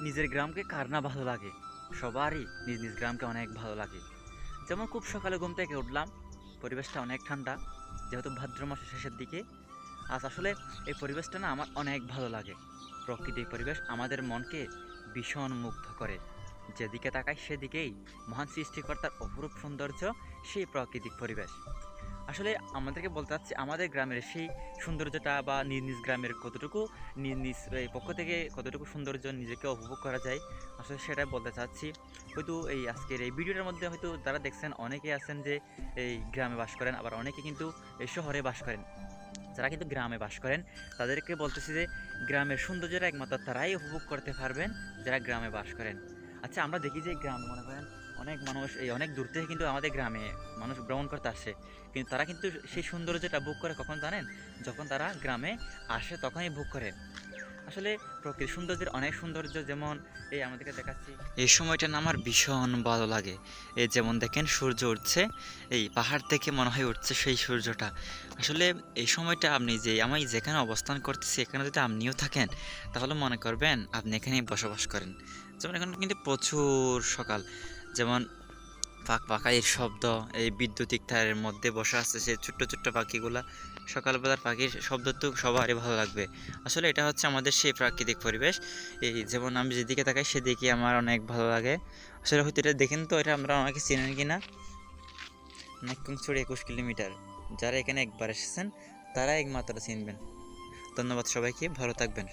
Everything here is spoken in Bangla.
নিজের গ্রামকে কার না ভালো লাগে? সবারই নিজ নিজ গ্রামকে অনেক ভালো লাগে। যেমন খুব সকালে ঘুম থেকে উঠলাম, পরিবেশটা অনেক ঠান্ডা, যেহেতু ভাদ্র মাসের শেষের দিকে। আজ আসলে এই পরিবেশটা না আমার অনেক ভালো লাগে। প্রকৃতির পরিবেশ আমাদের মনকে ভীষণ মুগ্ধ করে। যেদিকে তাকাই সেদিকেই মহান সৃষ্টিকর্তার অপরূপ সৌন্দর্য, সেই প্রাকৃতিক পরিবেশ। আসলে আমাদেরকে বলতে চাচ্ছি, আমাদের গ্রামের সেই সৌন্দর্যটা বা নিজ নিজ গ্রামের কতটুকু, নিজ নিজ পক্ষ থেকে কতটুকু সৌন্দর্য নিজেকে উপভোগ করা যায়, আসলে সেটাই বলতে চাচ্ছি। হয়তো এই আজকের এই ভিডিওটার মধ্যে হয়তো যারা দেখছেন অনেকে আছেন যে এই গ্রামে বাস করেন, আবার অনেকে কিন্তু এই শহরে বাস করেন। যারা কিন্তু গ্রামে বাস করেন, তাদেরকে বলতেছি যে গ্রামের সৌন্দর্যটা একমাত্র তারাই উপভোগ করতে পারবেন যারা গ্রামে বাস করেন। আচ্ছা আমরা দেখি যে গ্রামে মনে করেন অনেক মানুষ, এই অনেক দূর থেকে কিন্তু আমাদের গ্রামে মানুষ ভ্রমণ করতে আসে। কিন্তু তারা কিন্তু সেই সৌন্দর্যটা বুক করে কখন জানেন? যখন তারা গ্রামে আসে তখনই বুক করে। আসলে প্রকৃতির সৌন্দর্যের অনেক সৌন্দর্য যেমন এই আমাদেরকে দেখাচ্ছি। এই সময়টা না আমার ভীষণ ভালো লাগে। এই যেমন দেখেন সূর্য উঠছে, এই পাহাড় থেকে মনে হয় উঠছে সেই সূর্যটা। আসলে এই সময়টা আপনি যে, আমি যেখানে অবস্থান করতেছি, এখানে যদি আপনিও থাকেন, তাহলে মনে করবেন আপনি এখানেই বসবাস করেন। যেমন এখন কিন্তু প্রচুর সকাল। যেমন পাক পাখালির শব্দ, এই বিদ্যুতিক তারের মধ্যে বসে আছে সে ছোট্ট ছোট্ট পাখিগুলা। সকালবেলার পাখির শব্দ তো সবারই ভালো লাগবে। আসলে এটা হচ্ছে আমাদের সেই প্রাকৃতিক পরিবেশ। এই যেমন আমি যেদিকে তাকাই সেদিকে আমার অনেক ভালো লাগে। আসলে হয়তো এটা দেখেন তো, এটা আমরা অনেকে চেনেন কি না নাক্কুংছড়ি একুশ কিলোমিটার। যারা এখানে একবার এসেছেন, তারা একমাত্র চিনবেন। ধন্যবাদ সবাইকে, ভালো থাকবেন।